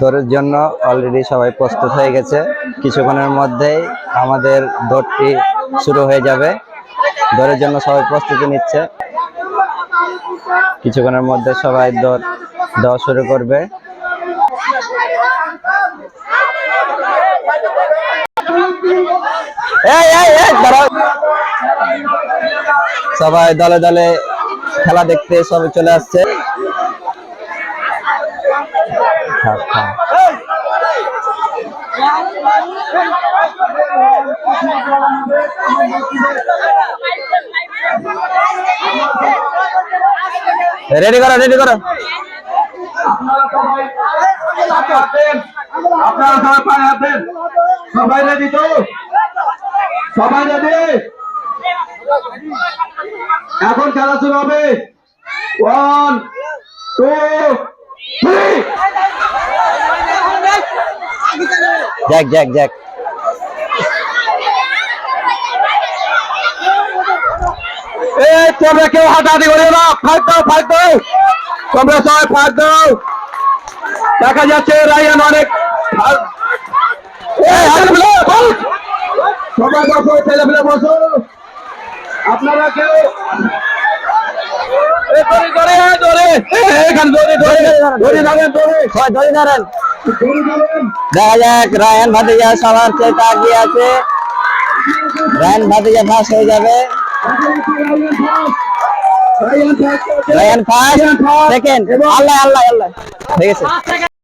দৌড়ের জন্য অলরেডি সবাই প্রস্তুত হয়ে গেছে। কিছুক্ষণের মধ্যেই আমাদের দৌড়টি শুরু হয়ে যাবে। দৌড়ের জন্য সবাই প্রস্তুতি নিচ্ছে। কিছুক্ষণের মধ্যে সবাই দৌড় দেওয়া শুরু করবে। সবাই দলে দলে খেলা দেখতে সবাই চলে আসছে। রেডি করো রেডি করো। আপনারা সবাই পায়ে হাত সবাই রেডি তো? সবাই রেডি এখন খেলা শুরু হবে। One two three jack jack jack এই তোমরা কেউ হাঁটাহাঁটি করিও না। ফাঁক দাও ফাঁক দাও। তোমরা সবাই ফাঁক দাও। দেখা যাচ্ছে রায়ান অনেক আপনারা কেউ ধরে ধরে এখানে ধরে দড়ি সবাই ধরে ধরেন দড়ি ধরেন। দেখা যাক রায়ন ভাতিজা সবার চেয়ে আগিয়ে আছে রায়ন ভাতিজা ফার্স্ট হয়ে যাবে Rayan first Rayan first second Allah Allah Allah ঠিক আছে